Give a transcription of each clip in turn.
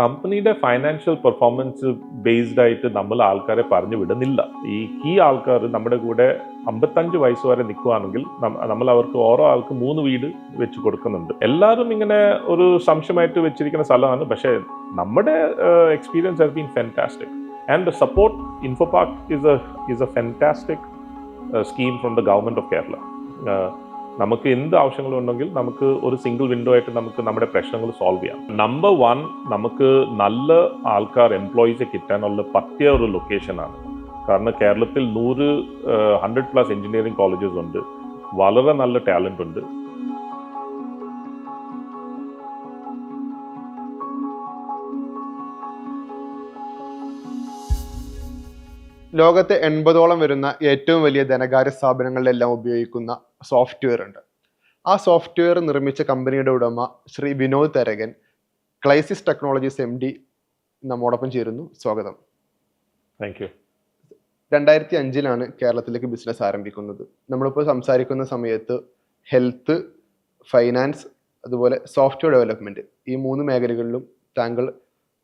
കമ്പനിയുടെ financial performance based ആയിട്ട് നമ്മൾ ആൾക്കാരെ പറഞ്ഞു വിടുന്നില്ല. ഈ കീ ആൾക്കാർ നമ്മുടെ കൂടെ അമ്പത്തഞ്ച് വയസ്സ് വരെ നിൽക്കുവാണെങ്കിൽ നമ്മൾ അവർക്ക് ഓരോ ആൾക്ക് മൂന്ന് വീട് വെച്ച് കൊടുക്കുന്നുണ്ട്. എല്ലാവരും ഇങ്ങനെ ഒരു സംശയമായിട്ട് വെച്ചിരിക്കുന്ന സ്ഥലമാണ്. പക്ഷേ നമ്മുടെ experience has been fantastic and support Infopark is a is a fantastic scheme from the government of Kerala നമുക്ക് എന്ത് ആവശ്യങ്ങളുണ്ടെങ്കിൽ നമുക്ക് ഒരു സിംഗിൾ വിൻഡോ ആയിട്ട് നമുക്ക് നമ്മുടെ പ്രശ്നങ്ങൾ സോൾവ് ചെയ്യാം. നമ്പർ വൺ നമുക്ക് നല്ല ആൾക്കാർ എംപ്ലോയീസ് കിട്ടാനുള്ള പറ്റിയ ഒരു ലൊക്കേഷനാണ് കാരണം കേരളത്തിൽ നൂറ് ഹൺഡ്രഡ് പ്ലസ് എഞ്ചിനീയറിംഗ് കോളേജസ് ഉണ്ട്. വളരെ നല്ല ടാലന്റ് ഉണ്ട്. ലോകത്തെ എൺപതോളം വരുന്ന ഏറ്റവും വലിയ ധനകാര്യ സ്ഥാപനങ്ങളിലെല്ലാം ഉപയോഗിക്കുന്ന സോഫ്റ്റ്വെയർ ഉണ്ട് ആ സോഫ്റ്റ്വെയർ നിർമ്മിച്ച കമ്പനിയുടെ ഉടമ Shri Vinod Tharakan Clysys technologies M D നമ്മോടൊപ്പം ചേരുന്നു. സ്വാഗതം. താങ്ക് യു രണ്ടായിരത്തി അഞ്ചിലാണ് കേരളത്തിലേക്ക് ബിസിനസ് ആരംഭിക്കുന്നത്. നമ്മളിപ്പോൾ സംസാരിക്കുന്ന സമയത്ത് ഹെൽത്ത് ഫൈനാൻസ് അതുപോലെ സോഫ്റ്റ്വെയർ ഡെവലപ്മെന്റ് ഈ മൂന്ന് മേഖലകളിലും താങ്കൾ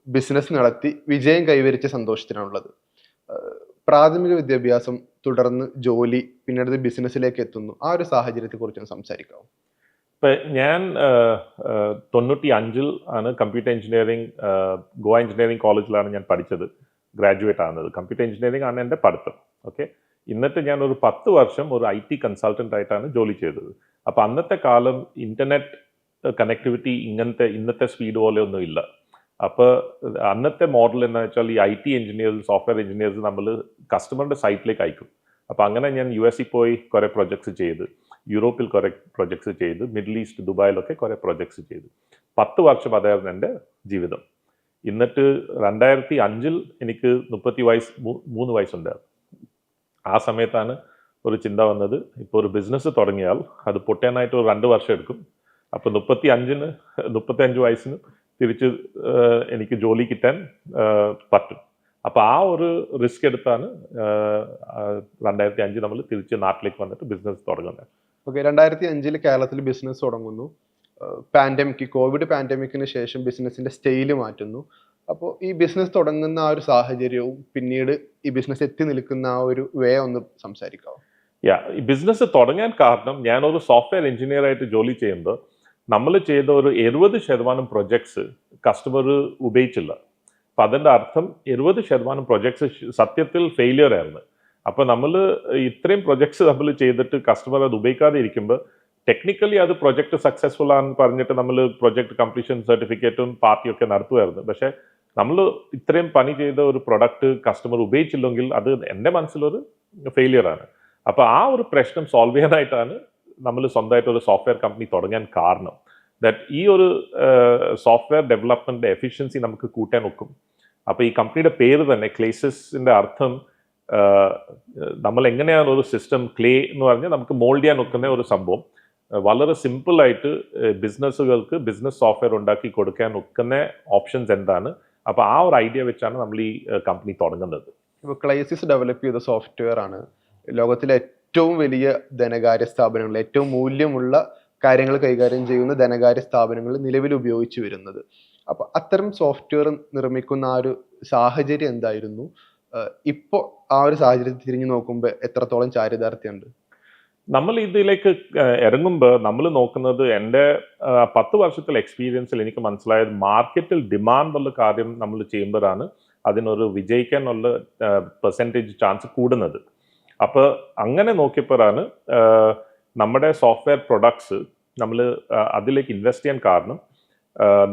ബിസിനസ് നടത്തി വിജയം കൈവരിച്ച സന്തോഷത്തിനാണുള്ളത്. പ്രാഥമിക വിദ്യാഭ്യാസം തുടർന്ന് ജോലി പിന്നീട് ബിസിനസ്സിലേക്ക് എത്തുന്നു. ആ ഒരു സാഹചര്യത്തെ കുറിച്ച് സംസാരിക്കാവും? ഇപ്പൊ ഞാൻ തൊണ്ണൂറ്റി അഞ്ചിൽ ആണ് കമ്പ്യൂട്ടർ എഞ്ചിനീയറിംഗ് ഗോവ എഞ്ചിനീയറിംഗ് കോളേജിലാണ് ഞാൻ പഠിച്ചത്. ഗ്രാജുവേറ്റ് ആകുന്നത് കമ്പ്യൂട്ടർ എഞ്ചിനീയറിംഗ് ആണ് എന്റെ പഠിത്തം. ഓക്കെ? ഇന്നത്തെ ഞാൻ ഒരു പത്ത് വർഷം ഒരു ഐ ടി കൺസൾട്ടന്റ് ആയിട്ടാണ് ജോലി ചെയ്തത്. അപ്പോൾ അന്നത്തെ കാലം ഇന്റർനെറ്റ് കണക്ടിവിറ്റി ഇങ്ങനത്തെ ഇന്നത്തെ സ്പീഡ് പോലെ ഒന്നും ഇല്ല. അപ്പോൾ അന്നത്തെ മോഡൽ എന്ന് വെച്ചാൽ ഈ I T engineers software engineers നമ്മൾ കസ്റ്റമറുടെ സൈറ്റിലേക്ക് അയക്കും. അപ്പോൾ അങ്ങനെ ഞാൻ യു എസിൽ പോയി കുറേ പ്രൊജക്ട്സ് ചെയ്ത് യൂറോപ്പിൽ കുറേ പ്രൊജക്ട്സ് ചെയ്ത് മിഡിൽ ഈസ്റ്റ് ദുബായിലൊക്കെ കുറേ പ്രൊജക്ട്സ് ചെയ്തു. പത്ത് വർഷം അതായിരുന്നു എന്റെ ജീവിതം. എന്നിട്ട് രണ്ടായിരത്തി അഞ്ചിൽ എനിക്ക് മുപ്പത്തി വയസ്സ് മൂന്ന് വയസ്സുണ്ടായിരുന്നു. ആ സമയത്താണ് ഒരു ചിന്ത വന്നത് ഇപ്പോൾ ഒരു ബിസിനസ് തുടങ്ങിയാൽ അത് പൊട്ടാനായിട്ട് ഒരു രണ്ട് വർഷം എടുക്കും. അപ്പോൾ മുപ്പത്തി അഞ്ചിന് മുപ്പത്തി അഞ്ച് വയസ്സിന് തിരിച്ച് എനിക്ക് ജോലി കിട്ടാൻ പറ്റും. അപ്പോൾ ആ ഒരു റിസ്ക് എടുത്താണ് രണ്ടായിരത്തി അഞ്ച് നമ്മൾ തിരിച്ച് നാട്ടിലേക്ക് വന്നിട്ട് ബിസിനസ് തുടങ്ങുന്നത്. ഓക്കെ രണ്ടായിരത്തി അഞ്ചിൽ കേരളത്തിൽ ബിസിനസ് തുടങ്ങുന്നു. പാൻഡമിക് കോവിഡ് പാൻഡമിക്കിന് ശേഷം ബിസിനസിന്റെ സ്റ്റൈൽ മാറ്റുന്നു. അപ്പോൾ ഈ ബിസിനസ് തുടങ്ങുന്ന ആ ഒരു സാഹചര്യവും പിന്നീട് ഈ ബിസിനസ് എത്തി നിൽക്കുന്ന ആ ഒരു വേ ഒന്ന് സംസാരിക്കാവും? യാ ഈ ബിസിനസ് തുടങ്ങാൻ കാരണം ഞാനൊരു സോഫ്റ്റ്വെയർ എഞ്ചിനീയർ ആയിട്ട് ജോലി ചെയ്യുമ്പോൾ നമ്മൾ ചെയ്ത ഒരു എഴുപത് ശതമാനം പ്രൊജക്ട്സ് കസ്റ്റമർ ഉപയോഗിച്ചില്ല. അപ്പം അതിന്റെ അർത്ഥം എഴുപത് ശതമാനം പ്രൊജക്ട്സ് സത്യത്തിൽ ഫെയിലിയർ ആയിരുന്നു. അപ്പോൾ നമ്മൾ ഇത്രയും പ്രൊജക്ട്സ് നമ്മൾ ചെയ്തിട്ട് കസ്റ്റമർ അത് ഉപയോഗിക്കാതെ ഇരിക്കുമ്പോൾ ടെക്നിക്കലി അത് പ്രൊജക്ട് സക്സസ്ഫുൾ ആണെന്ന് പറഞ്ഞിട്ട് നമ്മൾ പ്രൊജക്ട് കംപ്ലീഷൻ സർട്ടിഫിക്കറ്റും പാർട്ടിയൊക്കെ നടത്തുമായിരുന്നു പക്ഷേ നമ്മൾ ഇത്രയും പണി ചെയ്ത ഒരു പ്രൊഡക്റ്റ് കസ്റ്റമർ ഉപയോഗിച്ചില്ലെങ്കിൽ അത് എന്റെ മനസ്സിലൊരു ഫെയിലിയർ ആണ്. അപ്പോൾ ആ ഒരു പ്രശ്നം സോൾവ് ചെയ്യാനായിട്ടാണ് നമ്മൾ സ്വന്തമായിട്ട് ഒരു സോഫ്റ്റ്വെയർ കമ്പനി തുടങ്ങാൻ കാരണം. ദാറ്റ് ഈ ഒരു സോഫ്റ്റ്വെയർ ഡെവലപ്മെന്റ് എഫിഷ്യൻസി നമുക്ക് കൂട്ടാൻ ഒക്കും. അപ്പോൾ ഈ കമ്പനിയുടെ പേര് തന്നെ ക്ലേസസിന്റെ അർത്ഥം നമ്മൾ എങ്ങനെയാണ് ഒരു സിസ്റ്റം ക്ലേ എന്ന് പറഞ്ഞാൽ നമുക്ക് മോൾഡ് ചെയ്യാൻ ഒക്കുന്ന ഒരു സംഭവം. വളരെ സിമ്പിളായിട്ട് ബിസിനസ്സുകൾക്ക് ബിസിനസ് സോഫ്റ്റ്വെയർ ഉണ്ടാക്കി കൊടുക്കാൻ ഒക്കുന്ന ഓപ്ഷൻസ് എന്താണ്? അപ്പോൾ ആ ഒരു ഐഡിയ വെച്ചാണ് നമ്മൾ ഈ കമ്പനി തുടങ്ങുന്നത്. ഇപ്പോൾ ക്ലൈസിസ് ഡെവലപ്പ് ചെയ്ത സോഫ്റ്റ്വെയർ ആണ് ലോകത്തിലെ ഏറ്റവും വലിയ ധനകാര്യ സ്ഥാപനങ്ങളിൽ ഏറ്റവും മൂല്യമുള്ള കാര്യങ്ങൾ കൈകാര്യം ചെയ്യുന്ന ധനകാര്യ സ്ഥാപനങ്ങൾ നിലവിൽ ഉപയോഗിച്ചു വരുന്നത്. അപ്പൊ അത്തരം സോഫ്റ്റ്വെയർ നിർമ്മിക്കുന്ന ആ ഒരു സാഹചര്യം എന്തായിരുന്നു? ഇപ്പോൾ ആ ഒരു സാഹചര്യത്തിൽ തിരിഞ്ഞു നോക്കുമ്പോൾ എത്രത്തോളം ചാരിതാർത്ഥ്യമുണ്ട്? നമ്മൾ ഇതിലേക്ക് ഇറങ്ങുമ്പോൾ നമ്മൾ നോക്കുന്നത് എന്റെ പത്ത് വർഷത്തിൽ എക്സ്പീരിയൻസിൽ എനിക്ക് മനസ്സിലായത് മാർക്കറ്റിൽ ഡിമാൻഡ് ഉള്ള കാര്യം നമ്മൾ ചെയ്യുമ്പോഴാണ് അതിനൊരു വിജയിക്കാനുള്ള പെർസെന്റേജ് ചാൻസ് കൂടുന്നത്. അപ്പോൾ അങ്ങനെ നോക്കിയപ്പോഴാണ് നമ്മുടെ സോഫ്റ്റ്വെയർ പ്രൊഡക്ട്സ് നമ്മൾ അതിലേക്ക് ഇൻവെസ്റ്റ് ചെയ്യാൻ കാരണം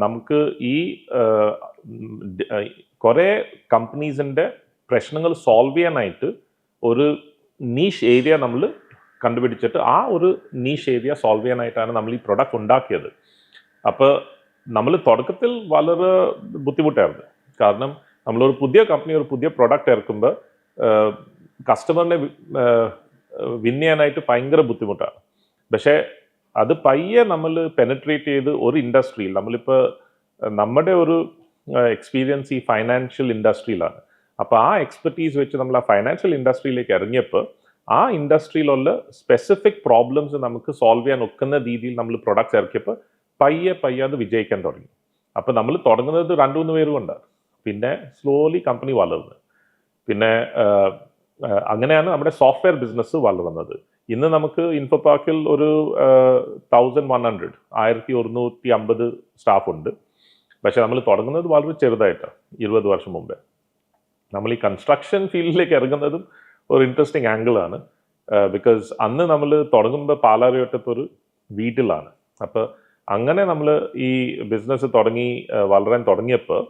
നമുക്ക് ഈ കുറേ കമ്പനീസിന്റെ പ്രശ്നങ്ങൾ സോൾവ് ചെയ്യാനായിട്ട് ഒരു നീഷ് ഏരിയ നമ്മൾ കണ്ടുപിടിച്ചിട്ട് ആ ഒരു നീഷ് ഏരിയ സോൾവ് ചെയ്യാനായിട്ടാണ് നമ്മൾ ഈ പ്രൊഡക്റ്റ് ഉണ്ടാക്കിയത്. അപ്പോൾ നമ്മൾ തുടക്കത്തിൽ വളരെ ബുദ്ധിമുട്ടായിരുന്നു. കാരണം നമ്മളൊരു പുതിയ കമ്പനി ഒരു പുതിയ പ്രൊഡക്റ്റ് ഇറക്കുമ്പോൾ കസ്റ്റമറിനെ വിൻ ചെയ്യാനായിട്ട് ഭയങ്കര ബുദ്ധിമുട്ടാണ്. പക്ഷേ അത് പയ്യെ നമ്മൾ പെനട്രേറ്റ് ചെയ്ത് ഒരു ഇൻഡസ്ട്രിയിൽ നമ്മളിപ്പോൾ നമ്മുടെ ഒരു എക്സ്പീരിയൻസ് ഈ ഫൈനാൻഷ്യൽ ഇൻഡസ്ട്രിയിലാണ് അപ്പോൾ ആ എക്സ്പെർട്ടീസ് വെച്ച് നമ്മൾ ആ ഫൈനാൻഷ്യൽ ഇൻഡസ്ട്രിയിലേക്ക് ഇറങ്ങിയപ്പോൾ ആ ഇൻഡസ്ട്രിയിലുള്ള സ്പെസിഫിക് പ്രോബ്ലംസ് നമുക്ക് സോൾവ് ചെയ്യാൻ ഒക്കുന്ന രീതിയിൽ നമ്മൾ പ്രൊഡക്ട്സ് ഇറക്കിയപ്പോൾ പയ്യെ പയ്യെ അത് വിജയിക്കാൻ തുടങ്ങി. അപ്പോൾ നമ്മൾ തുടങ്ങുന്നത് രണ്ട് മൂന്ന് പേര് കൊണ്ടാണ് പിന്നെ സ്ലോലി കമ്പനി വളർന്നു. പിന്നെ അങ്ങനെയാണ് നമ്മുടെ സോഫ്റ്റ്വെയർ ബിസിനസ് വളർന്നത്. ഇന്ന് നമുക്ക് ഇൻഫോപാക്കിൽ ഒരു തൗസൻഡ് വൺ ഹൺഡ്രഡ് ആയിരത്തി ഒരുന്നൂറ്റി അമ്പത് സ്റ്റാഫ് ഉണ്ട്. പക്ഷെ നമ്മൾ തുടങ്ങുന്നത് വളരെ ചെറുതായിട്ടാണ് ഇരുപത് വർഷം മുമ്പേ. നമ്മൾ ഈ കൺസ്ട്രക്ഷൻ ഫീൽഡിലേക്ക് ഇറങ്ങുന്നതും ഒരു ഇൻട്രസ്റ്റിംഗ് ആംഗിളാണ് ബിക്കോസ് അന്ന് നമ്മൾ തുടങ്ങുമ്പോൾ പാലാരിവട്ടത്ത് ഒരു വീട്ടിലാണ്. അപ്പോൾ അങ്ങനെ നമ്മൾ ഈ ബിസിനസ് തുടങ്ങി വളരാൻ തുടങ്ങിയപ്പോൾ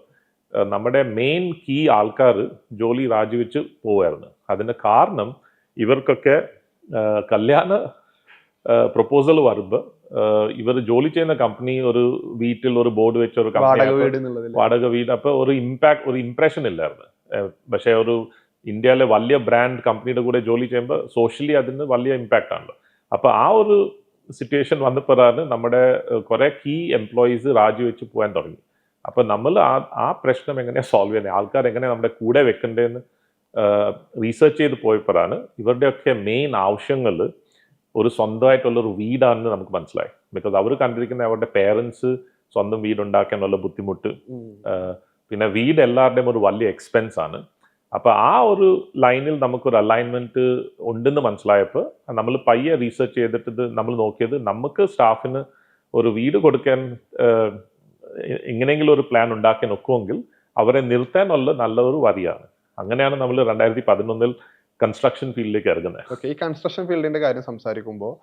നമ്മുടെ മെയിൻ കീ ആൾക്കാർ ജോലി രാജിവെച്ച് പോവായിരുന്നു. അതിന്റെ കാരണം ഇവർക്കൊക്കെ കല്യാണ പ്രപ്പോസൽ വരുമ്പോൾ ഇവർ ജോലി ചെയ്യുന്ന കമ്പനി ഒരു വീട്ടിൽ ഒരു ബോർഡ് വെച്ച ഒരു വാടക കമ്പനി വീട് അപ്പൊ വാടക വീട് അപ്പോൾ ഒരു ഇമ്പാക്ട് ഒരു ഇംപ്രഷൻ ഇല്ലായിരുന്നു. പക്ഷെ ഒരു ഇന്ത്യയിലെ വലിയ ബ്രാൻഡ് കമ്പനിയുടെ കൂടെ ജോലി ചെയ്യുമ്പോൾ സോഷ്യലി അതിന് വലിയ ഇമ്പാക്റ്റ് ആണല്ലോ അപ്പൊ ആ ഒരു സിറ്റുവേഷൻ വന്നപ്പോഴാണ് നമ്മുടെ കുറെ കീ എംപ്ലോയീസ് രാജിവെച്ച് പോകാൻ തുടങ്ങി. അപ്പൊ നമ്മൾ ആ ആ പ്രശ്നം എങ്ങനെയാ സോൾവ് ചെയ്യുന്നത് ആൾക്കാർ എങ്ങനെയാ നമ്മുടെ കൂടെ വെക്കണ്ടേന്ന് റീസെർച്ച് ചെയ്ത് പോയപ്പോഴാണ് ഇവരുടെയൊക്കെ മെയിൻ ആവശ്യങ്ങൾ ഒരു സ്വന്തമായിട്ടുള്ള ഒരു വീടാണെന്ന് നമുക്ക് മനസ്സിലായി. ബിക്കോസ് അവർ കണ്ടിരിക്കുന്ന അവരുടെ പേരൻസ് സ്വന്തം വീടുണ്ടാക്കാനുള്ള ബുദ്ധിമുട്ട് പിന്നെ വീട് എല്ലാവരുടെയും ഒരു വലിയ എക്സ്പെൻസ് ആണ്. അപ്പൊ ആ ഒരു ലൈനിൽ നമുക്കൊരു അലൈൻമെന്റ് ഉണ്ടെന്ന് മനസ്സിലായപ്പോൾ നമ്മൾ പയ്യെ റീസെർച്ച് ചെയ്തിട്ട് നമ്മൾ നോക്കിയത് നമുക്ക് സ്റ്റാഫിന് ഒരു വീട് കൊടുക്കാൻ ഇങ്ങനെയെങ്കിലും എങ്ങനെയെങ്കിലും ഒരു പ്ലാൻ ഉണ്ടാക്കാൻ ഒക്കുമെങ്കിൽ അവരെ നിർത്താനുള്ള നല്ലൊരു വരിയാണ് അങ്ങനെയാണ് നമ്മൾ രണ്ടായിരത്തി പതിനൊന്നിൽ കൺസ്ട്രക്ഷൻ ഫീൽഡിലേക്ക് ഇറങ്ങുന്നത്. ഓക്കെ ഈ കൺസ്ട്രക്ഷൻ ഫീൽഡിന്റെ കാര്യം സംസാരിക്കുമ്പോൾ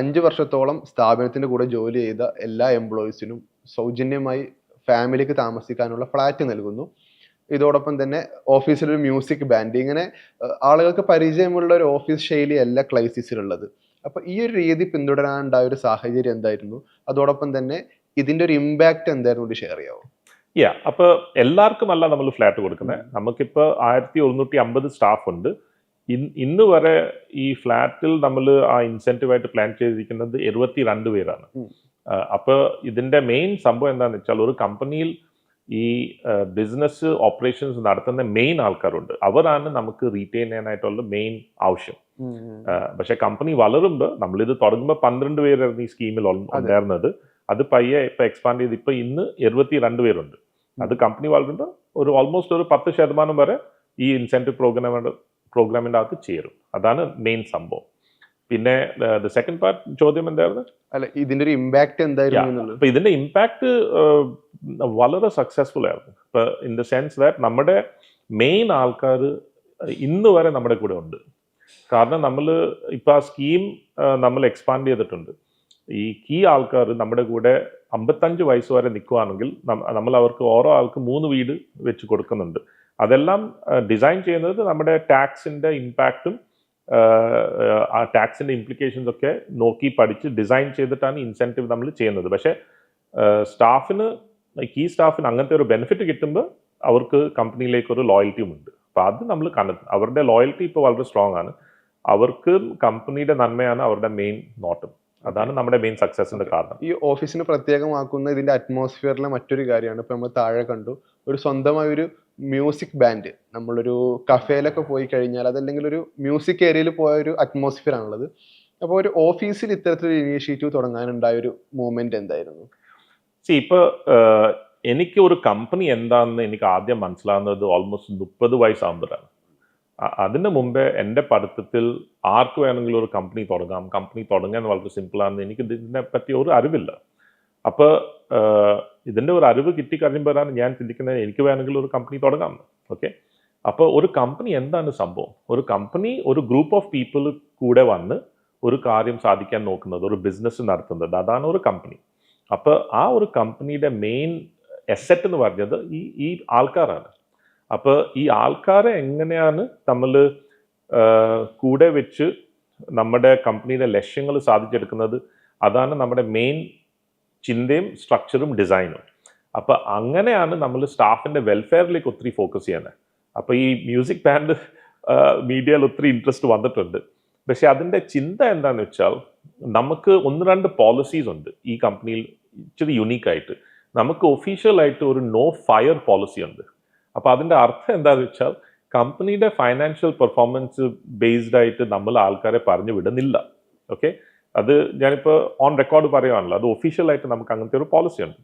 അഞ്ച് വർഷത്തോളം സ്ഥാപനത്തിന്റെ കൂടെ ജോലി ചെയ്ത എല്ലാ എംപ്ലോയീസിനും സൗജന്യമായി ഫാമിലിക്ക് താമസിക്കാനുള്ള ഫ്ലാറ്റ് നൽകുന്നു. ഇതോടൊപ്പം തന്നെ ഓഫീസിലൊരു മ്യൂസിക് ബാൻഡ് ഇങ്ങനെ ആളുകൾക്ക് പരിചയമുള്ള ഒരു ഓഫീസ് ശൈലിയല്ല ക്ലൈസിസിലുള്ളത് അപ്പൊ ഈ ഒരു രീതി പിന്തുടരാനുണ്ടായ ഒരു സാഹചര്യം എന്തായിരുന്നു? അതോടൊപ്പം തന്നെ ഇതിന്റെ ഒരു ഇമ്പാക്റ്റ് എന്തായിരുന്നു? ഷെയർ ചെയ്യാവോ? യാ അപ്പോൾ എല്ലാവർക്കും അല്ല നമ്മൾ ഫ്ലാറ്റ് കൊടുക്കുന്നത് നമുക്കിപ്പോൾ ആയിരത്തി ഒരുന്നൂറ്റി അമ്പത് സ്റ്റാഫ് ഉണ്ട് ഇന്ന് വരെ ഈ ഫ്ലാറ്റിൽ നമ്മൾ ആ ഇൻസെന്റീവായിട്ട് പ്ലാൻ ചെയ്തിരിക്കുന്നത് എഴുപത്തി രണ്ട് പേരാണ്. അപ്പോൾ ഇതിന്റെ മെയിൻ സംഭവം എന്താണെന്ന് വെച്ചാൽ ഒരു കമ്പനിയിൽ ഈ ബിസിനസ് ഓപ്പറേഷൻസ് നടത്തുന്ന മെയിൻ ആൾക്കാരുണ്ട്. അവരാണ് നമുക്ക് റീറ്റെയിൻ ചെയ്യാനായിട്ടുള്ള മെയിൻ ആവശ്യം. പക്ഷെ കമ്പനി വളരുമ്പോൾ നമ്മളിത് തുടങ്ങുമ്പോൾ പന്ത്രണ്ട് പേരായിരുന്നു ഈ സ്കീമിൽ ഉണ്ടായിരുന്നത്. അത് പയ്യെ ഇപ്പൊ എക്സ്പാൻഡ് ചെയ്ത് ഇപ്പൊ ഇന്ന് എഴുപത്തി രണ്ട് പേരുണ്ട്. അത് കമ്പനി വളരുമ്പോൾ ഒരു ഓൾമോസ്റ്റ് ഒരു പത്ത് ശതമാനം വരെ ഈ ഇൻസെന്റീവ് പ്രോഗ്രാമിന്റെ പ്രോഗ്രാമിന്റെ അകത്ത് ചേരും. അതാണ് മെയിൻ സംഭവം. പിന്നെ സെക്കൻഡ് പാർട്ട് ചോദ്യം എന്തായിരുന്നു അല്ല ഇതിന്റെ ഒരു ഇമ്പാക്റ്റ് എന്തായിരുന്നു അപ്പൊ ഇതിന്റെ ഇമ്പാക്ട് വളരെ സക്സസ്ഫുൾ ആയിരുന്നു. ഇപ്പൊ ഇൻ ദ സെൻസ് ദാറ്റ് നമ്മുടെ മെയിൻ ആൾക്കാർ ഇന്ന് വരെ നമ്മുടെ കൂടെ ഉണ്ട്. കാരണം നമ്മൾ ഇപ്പൊ ആ സ്കീം നമ്മൾ എക്സ്പാൻഡ് ചെയ്തിട്ടുണ്ട്. ഈ കീ ആൾക്കാർ നമ്മുടെ കൂടെ അമ്പത്തഞ്ച് വയസ്സ് വരെ നിൽക്കുകയാണെങ്കിൽ നമ്മൾ അവർക്ക് ഓരോ ആൾക്ക് മൂന്ന് വീട് വെച്ച് കൊടുക്കുന്നുണ്ട്. അതെല്ലാം ഡിസൈൻ ചെയ്യുന്നത് നമ്മുടെ ടാക്സിന്റെ ഇമ്പാക്റ്റും ആ ടാക്സിന്റെ ഇംപ്ലിക്കേഷൻസ് ഒക്കെ നോക്കി പഠിച്ച് ഡിസൈൻ ചെയ്തിട്ടാണ് ഇൻസെന്റീവ് നമ്മൾ ചെയ്യുന്നത്. പക്ഷേ സ്റ്റാഫിന് കീ സ്റ്റാഫിന് അങ്ങനത്തെ ഒരു ബെനിഫിറ്റ് കിട്ടുമ്പോൾ അവർക്ക് കമ്പനിയിലേക്ക് ഒരു ലോയൽറ്റിയും ഉണ്ട്. അപ്പോൾ അത് നമ്മൾ കണ്ടെത്തും അവരുടെ ലോയൽറ്റി ഇപ്പോൾ വളരെ സ്ട്രോങ് ആണ് അവർക്ക് കമ്പനിയുടെ നന്മയാണ് അവരുടെ മെയിൻ നോട്ടം. അതാണ് നമ്മുടെ മെയിൻ സക്സസിന്റെ കാരണം. ഈ ഓഫീസിന് പ്രത്യേകമാക്കുന്ന ഇതിന്റെ അറ്റ്മോസ്ഫിയറിലെ മറ്റൊരു കാര്യമാണ്. ഇപ്പൊ നമ്മൾ താഴെ കണ്ടു. ഒരു സ്വന്തമായ ഒരു മ്യൂസിക് ബാൻഡ് നമ്മളൊരു കഫേയിലൊക്കെ പോയി കഴിഞ്ഞാൽ അതല്ലെങ്കിൽ ഒരു മ്യൂസിക് ഏരിയയിൽ പോയ ഒരു അറ്റ്മോസ്ഫിയർ ആണുള്ളത്. അപ്പോൾ ഒരു ഓഫീസിൽ ഇത്തരത്തിലൊരു ഇനീഷ്യേറ്റീവ് തുടങ്ങാനുണ്ടായ ഒരു മൂവ്മെന്റ് എന്തായിരുന്നു? സി ഇപ്പൊ എനിക്ക് ഒരു കമ്പനി എന്താണെന്ന് എനിക്ക് ആദ്യം മനസ്സിലാവുന്നത് ഓൾമോസ്റ്റ് മുപ്പത് വയസ്സാകുമ്പോഴാണ്. അതിന് മുമ്പേ എന്റെ പഠിത്തത്തിൽ ആർക്ക് വേണമെങ്കിലും ഒരു കമ്പനി തുടങ്ങാം. കമ്പനി തുടങ്ങാൻ വളരെ സിമ്പിളാണെന്ന് എനിക്ക് ഇതിനെ പറ്റി ഒരു അറിവില്ല. അപ്പോൾ ഇതിന്റെ ഒരു അറിവ് കിട്ടിക്കഴിയുമ്പോഴാണ് ഞാൻ ചിന്തിക്കുന്നത് എനിക്ക് വേണമെങ്കിൽ ഒരു കമ്പനി തുടങ്ങാം. ഓക്കെ? അപ്പോൾ ഒരു കമ്പനി എന്താണ് സംഭവം? ഒരു കമ്പനി ഒരു ഗ്രൂപ്പ് ഓഫ് പീപ്പിൾ കൂടെ വന്ന് ഒരു കാര്യം സാധിക്കാൻ നോക്കുന്നത് ഒരു ബിസിനസ് നടത്തുന്നത് അതാണ് ഒരു കമ്പനി. അപ്പോൾ ആ ഒരു കമ്പനിയുടെ മെയിൻ എസെറ്റ് എന്ന് പറഞ്ഞത് ഈ ഈ ആൾക്കാരാണ്. അപ്പോൾ ഈ ആൾക്കാരെ എങ്ങനെയാണ് നമ്മൾ കൂടെ വെച്ച് നമ്മുടെ കമ്പനിയുടെ ലക്ഷ്യങ്ങൾ സാധിച്ചെടുക്കുന്നത്? അതാണ് നമ്മുടെ മെയിൻ ചിന്തയും സ്ട്രക്ചറും ഡിസൈനും അപ്പോൾ അങ്ങനെയാണ് നമ്മൾ സ്റ്റാഫിന്റെ വെൽഫെയറിലേക്ക് ഒത്തിരി ഫോക്കസ് ചെയ്യുന്നത് അപ്പോൾ ഈ മ്യൂസിക് ബാൻഡ് മീഡിയയിൽ ഒത്തിരി ഇൻട്രസ്റ്റ് വന്നിട്ടുണ്ട്. പക്ഷെ അതിന്റെ ചിന്ത എന്താണെന്ന് വെച്ചാൽ നമുക്ക് ഒന്ന് രണ്ട് പോളിസീസ് ഉണ്ട് ഈ കമ്പനിയിൽ ഇച്ചിരി യുണീക്കായിട്ട് നമുക്ക് ഒഫീഷ്യലായിട്ട് ഒരു നോ ഫയർ പോളിസി ഉണ്ട്. അപ്പോൾ അതിന്റെ അർത്ഥം എന്താണെന്ന് വെച്ചാൽ കമ്പനിയുടെ ഫൈനാൻഷ്യൽ പെർഫോമൻസ് ബേസ്ഡ് ആയിട്ട് നമ്മൾ ആൾക്കാരെ പറഞ്ഞു വിടുന്നില്ല. ഓക്കെ അത് ഞാനിപ്പോൾ ഓൺ റെക്കോർഡ് പറയുകയാണല്ലോ അത് ഒഫീഷ്യലായിട്ട് നമുക്ക് അങ്ങനത്തെ ഒരു പോളിസി ഉണ്ട്.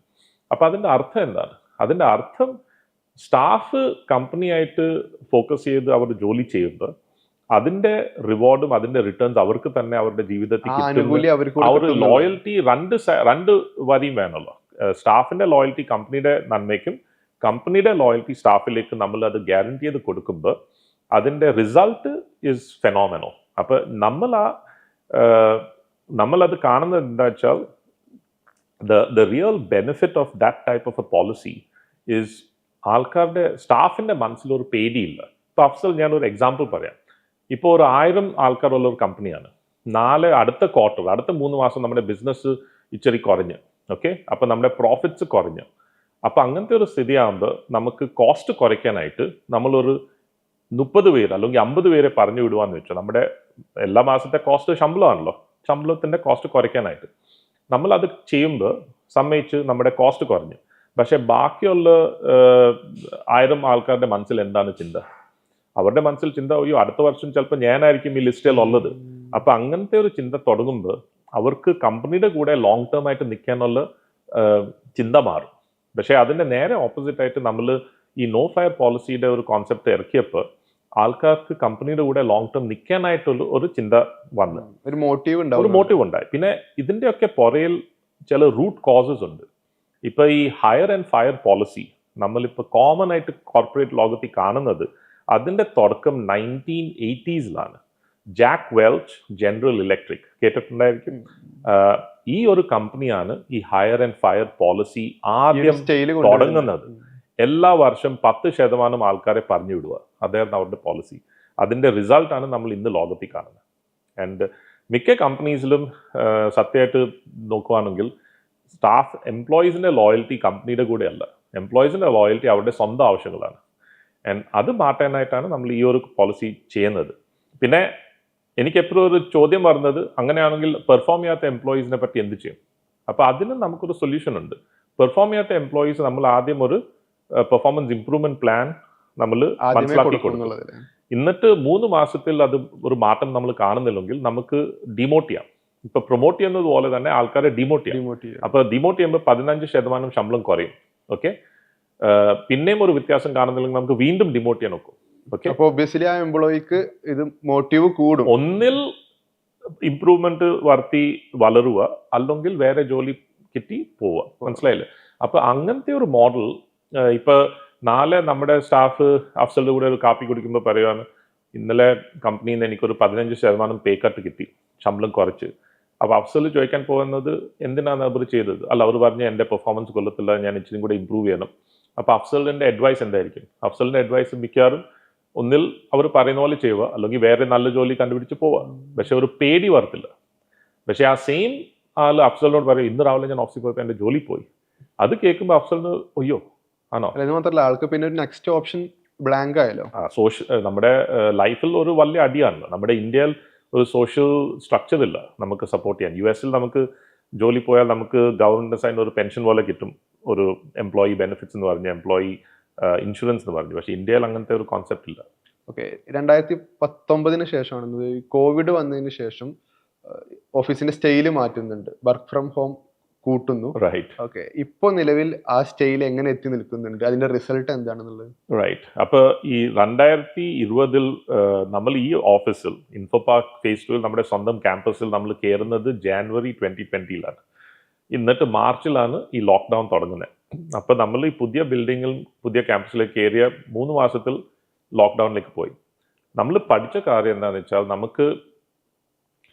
അപ്പൊ അതിന്റെ അർത്ഥം എന്താണ്? അതിന്റെ അർത്ഥം സ്റ്റാഫ് കമ്പനിയായിട്ട് ഫോക്കസ് ചെയ്ത് അവർ ജോലി ചെയ്യുന്നത് അതിന്റെ റിവാർഡും അതിന്റെ റിട്ടേൺസ് അവർക്ക് തന്നെ അവരുടെ ജീവിതത്തിൽ അവർ. ലോയൽറ്റി രണ്ട് രണ്ട് വരിയും വേണമല്ലോ. സ്റ്റാഫിന്റെ ലോയൽറ്റി കമ്പനിയുടെ നന്മയ്ക്കും കമ്പനിയുടെ ലോയൽറ്റി സ്റ്റാഫിലേക്ക് നമ്മൾ അത് ഗ്യാരണ്ടി ചെയ്ത് കൊടുക്കുമ്പോൾ അതിന്റെ റിസൾട്ട് ഇസ് ഫെനോമെനോ അപ്പോൾ നമ്മൾ ആ നമ്മളത് കാണുന്നത് എന്താ വെച്ചാൽ the the real benefit of that type of a policy is ആൾക്കാരുടെ സ്റ്റാഫിന്റെ മനസ്സിലൊരു പേടിയില്ല. ഇപ്പോൾ അഫ്സൽ ഞാനൊരു എക്സാമ്പിൾ പറയാം. ഇപ്പോൾ ഒരു ആയിരം ആൾക്കാരുള്ള ഒരു കമ്പനിയാണ്. നാല് അടുത്ത ക്വാർട്ടർ അടുത്ത മൂന്ന് മാസം നമ്മുടെ ബിസിനസ് ഇച്ചിരി കുറഞ്ഞ്. ഓക്കെ അപ്പം നമ്മുടെ പ്രോഫിറ്റ്സ് കുറഞ്ഞ്. അപ്പം അങ്ങനത്തെ ഒരു സ്ഥിതിയാകുമ്പോൾ നമുക്ക് കോസ്റ്റ് കുറയ്ക്കാനായിട്ട് നമ്മളൊരു മുപ്പത് പേര് അല്ലെങ്കിൽ അമ്പത് പേരെ പറഞ്ഞു വിടുവാന്ന് വെച്ചാൽ നമ്മുടെ എല്ലാ മാസത്തെ കോസ്റ്റ് ശമ്പളമാണല്ലോ. ശമ്പളത്തിന്റെ കോസ്റ്റ് കുറയ്ക്കാനായിട്ട്. നമ്മൾ അത് ചെയ്യുമ്പോൾ സമ്മതിച്ച് നമ്മുടെ കോസ്റ്റ് കുറഞ്ഞു. പക്ഷേ ബാക്കിയുള്ള ആയിരം ആൾക്കാരുടെ മനസ്സിൽ എന്താണ് ചിന്ത? അവരുടെ മനസ്സിൽ ചിന്ത അയ്യോ അടുത്ത വർഷം ചിലപ്പോൾ ഞാനായിരിക്കും ഈ ലിസ്റ്റിൽ ഉള്ളത്. അപ്പൊ അങ്ങനത്തെ ഒരു ചിന്ത തുടങ്ങുമ്പോൾ അവർക്ക് കമ്പനിയുടെ കൂടെ ലോങ് ടേം ആയിട്ട് നിൽക്കാനുള്ള ചിന്ത മാറും. പക്ഷെ അതിന്റെ നേരെ ഓപ്പോസിറ്റ് ആയിട്ട് നമ്മൾ ഈ നോ ഫയർ പോളിസിയുടെ ഒരു കോൺസെപ്റ്റ് ഇറക്കിയപ്പോൾ ആൾക്കാർക്ക് കമ്പനിയുടെ കൂടെ ലോങ് ടേം നിൽക്കാനായിട്ടുള്ള ഒരു ചിന്ത വന്നു. ഒരു മോട്ടീവ് ഒരു മോട്ടീവ് ഉണ്ടായി. പിന്നെ ഇതിന്റെയൊക്കെ പുറയിൽ ചില റൂട്ട് കോസസ് ഉണ്ട്. ഇപ്പോൾ ഈ ഹയർ ആൻഡ് ഫയർ പോളിസി നമ്മളിപ്പോൾ കോമൺ ആയിട്ട് കോർപ്പറേറ്റ് ലോകത്തിൽ കാണുന്നത് അതിന്റെ തുടക്കം നയന്റീൻ എയ്റ്റീസിലാണ് ജാക്ക് വെൽച്ച് ജനറൽ ഇലക്ട്രിക് കേട്ടിട്ടുണ്ടായിരിക്കും. ഈ ഒരു കമ്പനിയാണ് ഈ ഹയർ ആൻഡ് ഫയർ പോളിസി ആദ്യം തുടങ്ങുന്നത്. എല്ലാ വർഷം പത്ത് ശതമാനം ആൾക്കാരെ പറഞ്ഞു വിടുക. അതായിരുന്നു അവരുടെ പോളിസി അതിന്റെ റിസൾട്ടാണ് നമ്മൾ ഇന്ന് ലോകത്തിൽ കാണുന്നത്. ആൻഡ് മിക്ക കമ്പനീസിലും സത്യമായിട്ട് നോക്കുവാണെങ്കിൽ സ്റ്റാഫ് എംപ്ലോയീസിന്റെ ലോയൽറ്റി കമ്പനിയുടെ കൂടെ അല്ല എംപ്ലോയീസിന്റെ ലോയൽറ്റി അവരുടെ സ്വന്തം ആവശ്യങ്ങളാണ്. ആൻഡ് അത് മാറ്റാനായിട്ടാണ് നമ്മൾ ഈ ഒരു പോളിസി ചെയ്യുന്നത്. പിന്നെ എനിക്ക് എപ്പോഴും ഒരു ചോദ്യം പറഞ്ഞത് അങ്ങനെയാണെങ്കിൽ പെർഫോം ചെയ്യാത്ത എംപ്ലോയീസിനെ പറ്റി എന്ത് ചെയ്യും? അപ്പോൾ അതിന് നമുക്കൊരു സൊല്യൂഷൻ ഉണ്ട്. പെർഫോം ചെയ്യാത്ത എംപ്ലോയീസ് നമ്മൾ ആദ്യം ഒരു പെർഫോമൻസ് ഇംപ്രൂവ്മെന്റ് പ്ലാൻ നമ്മൾ മനസ്സിലാക്കി കൊടുക്കും. എന്നിട്ട് മൂന്ന് മാസത്തിൽ അത് ഒരു മാറ്റം നമ്മൾ കാണുന്നില്ലെങ്കിൽ നമുക്ക് ഡിമോട്ട് ചെയ്യാം. ഇപ്പൊ പ്രൊമോട്ട് ചെയ്യുന്നത് പോലെ തന്നെ ആൾക്കാരെ ഡിമോട്ട് ചെയ്യാം. അപ്പൊ ഡിമോട്ട് ചെയ്യുമ്പോൾ പതിനഞ്ച് ശതമാനം ശമ്പളം കുറയും. ഓക്കെ പിന്നെയും ഒരു വ്യത്യാസം കാണുന്നില്ലെങ്കിൽ നമുക്ക് വീണ്ടും ഡിമോട്ട് ചെയ്യാൻ നോക്കും അപ്പൊ ഒബിയസ്ലി ആ എംപ്ലോയിക്ക് ഇത് മോട്ടീവ് കൂടും. ഒന്നിൽ ഇംപ്രൂവ്മെന്റ് വർത്തി വളരുക അല്ലെങ്കിൽ വേറെ ജോലി കിട്ടി പോവുക. മനസ്സിലായില്ലേ? അപ്പൊ അങ്ങനത്തെ ഒരു മോഡൽ ഇപ്പൊ നാളെ നമ്മുടെ സ്റ്റാഫ് അഫ്സലിന്റെ കൂടെ ഒരു കാപ്പി കുടിക്കുമ്പോൾ പറയുവാണ് ഇന്നലെ കമ്പനിയിൽ നിന്ന് എനിക്കൊരു പതിനഞ്ച് ശതമാനം പേ കട്ട് കിട്ടി ശമ്പളം കുറച്ച്. അപ്പൊ അഫ്സൽ ചോദിക്കാൻ പോകുന്നത് എന്തിനാണ് അവർ ചെയ്തത്? അല്ല അവർ പറഞ്ഞ എന്റെ പെർഫോമൻസ് കൊല്ലത്തില്ല ഞാൻ ഇച്ചിരി കൂടെ ഇമ്പ്രൂവ് ചെയ്യണം. അപ്പൊ അഫ്സലിന്റെ അഡ്വൈസ് എന്തായിരിക്കും? അഫ്സലിന്റെ അഡ്വൈസ് മിക്കവാറും ഒന്നിൽ അവർ പറയുന്ന പോലെ ചെയ്യുക അല്ലെങ്കിൽ വേറെ നല്ല ജോലി കണ്ടുപിടിച്ച് പോവുക. പക്ഷെ ഒരു പേടി വരത്തില്ല. പക്ഷെ ആ സെയിം ആൾ അഫ്സലിനോട് പറയും ഇന്ന് രാവിലെ ഞാൻ ഓഫീസിൽ പോയപ്പോൾ എന്റെ ജോലി പോയി. അത് കേൾക്കുമ്പോൾ അഫ്സലിന് ഒയ്യോ ആണോ? ഇത് മാത്രമല്ല ആൾക്ക് പിന്നെ ഒരു നെക്സ്റ്റ് ഓപ്ഷൻ ബ്ലാങ്ക് ആയല്ലോ. സോഷ്യൽ നമ്മുടെ ലൈഫിൽ ഒരു വലിയ അടിയാണല്ലോ നമ്മുടെ ഇന്ത്യയിൽ ഒരു സോഷ്യൽ സ്ട്രക്ചർ ഇല്ല നമുക്ക് സപ്പോർട്ട് ചെയ്യാൻ. യു എസിൽ നമുക്ക് ജോലി പോയാൽ നമുക്ക് ഗവൺമെന്റ് സൈഡിൽ ഒരു പെൻഷൻ പോലെ കിട്ടും. ഒരു എംപ്ലോയി ബെനിഫിറ്റ്സ് എന്ന് പറഞ്ഞ എംപ്ലോയി ഇൻഷുറൻസ് എന്ന് പറഞ്ഞു. പക്ഷേ ഇന്ത്യയിൽ അങ്ങനത്തെ ഒരു കോൺസെപ്റ്റ് ഇല്ല. ഓക്കെ രണ്ടായിരത്തി പത്തൊമ്പതിന് ശേഷമാണ് കോവിഡ് വന്നതിന് ശേഷം ഓഫീസിന്റെ സ്റ്റൈൽ മാറ്റുന്നുണ്ട്. വർക്ക് ഫ്രം ഹോം കൂട്ടുന്നു. റൈറ്റ് ഓക്കെ ഇപ്പോൾ നിലവിൽ ആ സ്റ്റൈൽ എങ്ങനെ എത്തി നിൽക്കുന്നുണ്ട്? അതിന്റെ റിസൾട്ട് എന്താണെന്നുള്ളത്? റൈറ്റ് അപ്പോൾ ഈ രണ്ടായിരത്തി ഇരുപതിൽ നമ്മൾ ഈ ഓഫീസിൽ ഇൻഫോ പാർക്ക് ഫേസ് ടുവിൽ നമ്മുടെ സ്വന്തം ക്യാമ്പസിൽ നമ്മൾ കയറുന്നത് ജാനുവരി ട്വന്റി ട്വന്റിയിലാണ് എന്നിട്ട് മാർച്ചിലാണ് ഈ ലോക്ക്ഡൗൺ തുടങ്ങുന്നത് അപ്പോൾ നമ്മൾ ഈ പുതിയ ബിൽഡിങ്ങിൽ പുതിയ ക്യാമ്പസിലേക്ക് കയറിയ മൂന്ന് മാസത്തിൽ ലോക്ക്ഡൗണിലേക്ക് പോയി. നമ്മൾ പഠിച്ച കാര്യം എന്താണെന്ന് വെച്ചാൽ നമുക്ക്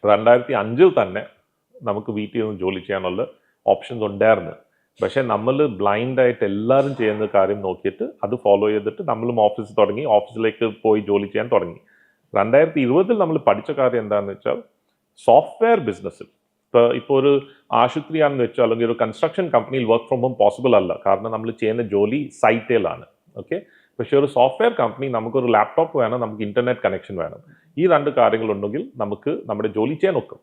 രണ്ടായിരത്തി അഞ്ചിൽ തന്നെ നമുക്ക് വീട്ടിൽ നിന്ന് ജോലി ചെയ്യാനുള്ള ഓപ്ഷൻസ് ഉണ്ടായിരുന്നു. പക്ഷേ നമ്മൾ ബ്ലൈൻഡായിട്ട് എല്ലാവരും ചെയ്യുന്ന കാര്യം നോക്കിയിട്ട് അത് ഫോളോ ചെയ്തിട്ട് നമ്മളും ഓഫീസ് തുടങ്ങി. ഓഫീസിലേക്ക് പോയി ജോലി ചെയ്യാൻ തുടങ്ങി. രണ്ടായിരത്തി ഇരുപതിൽ നമ്മൾ പഠിച്ച കാര്യം എന്താണെന്ന് വെച്ചാൽ സോഫ്റ്റ്വെയർ ബിസിനസ്സിൽ ഇപ്പോൾ ഇപ്പോൾ ഒരു ആശുപത്രിയാണെന്ന് വെച്ചാൽ അല്ലെങ്കിൽ ഒരു കൺസ്ട്രക്ഷൻ കമ്പനിയിൽ വർക്ക് ഫ്രം ഹോം പോസിബിൾ അല്ല. കാരണം നമ്മൾ ചെയ്യുന്ന ജോലി സൈറ്റിലാണ്. ഓക്കെ പക്ഷേ ഒരു സോഫ്റ്റ്വെയർ കമ്പനി നമുക്കൊരു ലാപ്ടോപ്പ് വേണം നമുക്ക് ഇന്റർനെറ്റ് കണക്ഷൻ വേണം. ഈ രണ്ട് കാര്യങ്ങളുണ്ടെങ്കിൽ നമുക്ക് നമ്മുടെ ജോലി ചെയ്യാൻ ഒക്കും.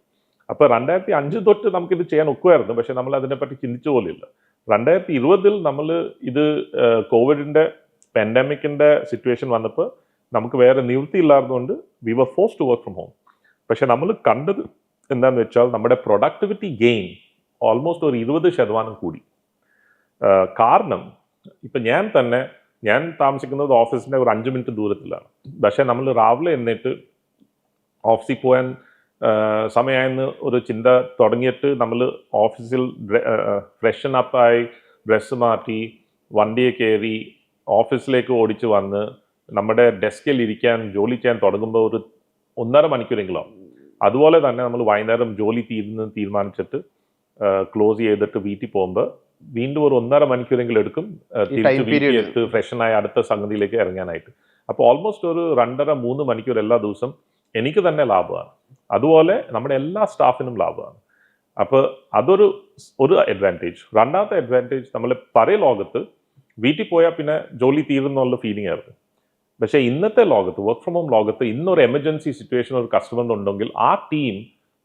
അപ്പോൾ രണ്ടായിരത്തി അഞ്ച് തൊട്ട് നമുക്കിത് ചെയ്യാൻ ഒക്കുമായിരുന്നു. പക്ഷേ നമ്മൾ അതിനെപ്പറ്റി ചിന്തിച്ചു പോലില്ല രണ്ടായിരത്തി ഇരുപതിൽ നമ്മൾ ഇത് കോവിഡിന്റെ പാൻഡമിക്കിന്റെ സിറ്റുവേഷൻ വന്നപ്പോൾ നമുക്ക് വേറെ നിവൃത്തി ഇല്ലാത്തതുകൊണ്ട് we were forced to work from home പക്ഷേ നമ്മൾ കണ്ടത് എന്താണെന്ന് വെച്ചാൽ നമ്മുടെ പ്രൊഡക്ടിവിറ്റി ഗെയിൻ ഓൾമോസ്റ്റ് ഒരു ഇരുപത് ശതമാനം കൂടി. കാരണം ഇപ്പം ഞാൻ തന്നെ ഞാൻ താമസിക്കുന്നത് ഓഫീസിന്റെ ഒരു അഞ്ച് മിനിറ്റ് ദൂരത്തിലാണ്. പക്ഷേ നമ്മൾ രാവിലെ എന്നിട്ട് ഓഫീസിൽ പോകാൻ സമയമായെന്ന് ഒരു ചിന്ത തുടങ്ങിയിട്ട് നമ്മൾ ഓഫീസിൽ ഫ്രഷൻ അപ്പായി ഡ്രസ്സ് മാറ്റി വണ്ടിയെ കയറി ഓഫീസിലേക്ക് ഓടിച്ച് വന്ന് നമ്മുടെ ഡെസ്കിൽ ഇരിക്കാൻ ജോലി ചെയ്യാൻ തുടങ്ങുമ്പോൾ ഒരു ഒന്നര മണിക്കൂറെങ്കിലും അതുപോലെ തന്നെ നമ്മൾ വൈകുന്നേരം ജോലി തീരുന്ന തീരുമാനിച്ചിട്ട് ക്ലോസ് ചെയ്തിട്ട് വീട്ടിൽ പോകുമ്പോൾ വീണ്ടും ഒരു ഒന്നര മണിക്കൂറെങ്കിലും എടുക്കും. തിരിച്ച് ഫ്രഷനായി അടുത്ത സംഗതിയിലേക്ക് ഇറങ്ങാനായിട്ട്. അപ്പോൾ ഓൾമോസ്റ്റ് ഒരു രണ്ടര മൂന്ന് മണിക്കൂർ എല്ലാ ദിവസം എനിക്ക് തന്നെ ലാഭമാണ്. അതുപോലെ നമ്മുടെ എല്ലാ സ്റ്റാഫിനും ലാഭമാണ്. അപ്പോൾ അതൊരു ഒരു അഡ്വാന്റേജ് രണ്ടാമത്തെ അഡ്വാന്റേജ് നമ്മൾ പഴയ ലോകത്ത് വീട്ടിൽ പോയാൽ പിന്നെ ജോലി തീരുന്നുള്ള ഫീലിംഗ് ആയിരുന്നു. പക്ഷേ ഇന്നത്തെ ലോകത്ത് വർക്ക് ഫ്രം ഹോം ലോകത്ത് ഇന്നൊരു എമർജൻസി സിറ്റുവേഷൻ ഒരു കസ്റ്റമർ ഉണ്ടെങ്കിൽ ആ ടീം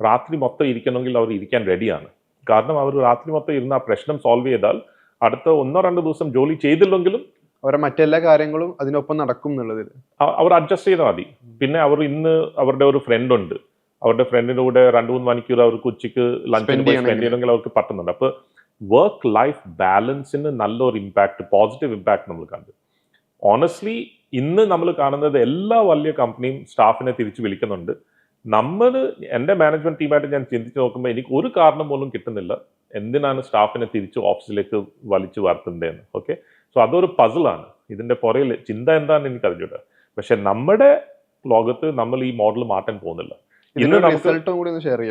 രാത്രി മൊത്തം ഇരിക്കണമെങ്കിൽ അവർ ഇരിക്കാൻ റെഡിയാണ് കാരണം അവർ രാത്രി മൊത്തം ഇരുന്ന് ആ പ്രശ്നം സോൾവ് ചെയ്താൽ അടുത്ത ഒന്നോ രണ്ടോ ദിവസം ജോലി ചെയ്തില്ലെങ്കിലും അവരുടെ മറ്റെല്ലാ കാര്യങ്ങളും അതിനൊപ്പം നടക്കും എന്നുള്ളതിൽ. അവർ അഡ്ജസ്റ്റ് ചെയ്താൽ മതി. പിന്നെ അവർ ഇന്ന് അവരുടെ ഒരു ഫ്രണ്ട് ഉണ്ട്. അവരുടെ ഫ്രണ്ടിന്റെ കൂടെ രണ്ട് മൂന്ന് മണിക്കൂർ അവർക്ക് ഉച്ചയ്ക്ക് ലഞ്ചിന് പോയി. സ്പെൻഡ് ചെയ്യണമെങ്കിൽ. അവർക്ക് പറ്റുന്നുണ്ട്. അപ്പോൾ വർക്ക് ലൈഫ് ബാലൻസിന് നല്ലൊരു ഇമ്പാക്ട് പോസിറ്റീവ് ഇമ്പാക്ട് നമ്മൾ കണ്ടു. ഓണസ്റ്റ്ലി ഇന്ന് നമ്മൾ കാണുന്നത് എല്ലാ വലിയ കമ്പനിയും സ്റ്റാഫിനെ തിരിച്ചു വിളിക്കുന്നുണ്ട്. നമ്മൾ എന്റെ മാനേജ്മെന്റ് ടീമായിട്ട് ഞാൻ ചിന്തിച്ച് നോക്കുമ്പോൾ എനിക്ക് ഒരു കാരണം പോലും കിട്ടുന്നില്ല. എന്തിനാണ് സ്റ്റാഫിനെ തിരിച്ച് ഓഫീസിലേക്ക് വലിച്ചു വാർത്തുന്നതെന്ന് ഓക്കെ? സോ അതൊരു പസിലാണ് ഇതിന്റെ പുറകിൽ ചിന്ത എന്താണെന്ന് എനിക്ക് അറിഞ്ഞൂട. പക്ഷെ നമ്മുടെ ലോകത്ത് നമ്മൾ ഈ മോഡൽ മാറ്റാൻ പോകുന്നില്ല. ഇന്ന് റിസൾട്ടും കൂടി ഒന്ന് ഷെയർ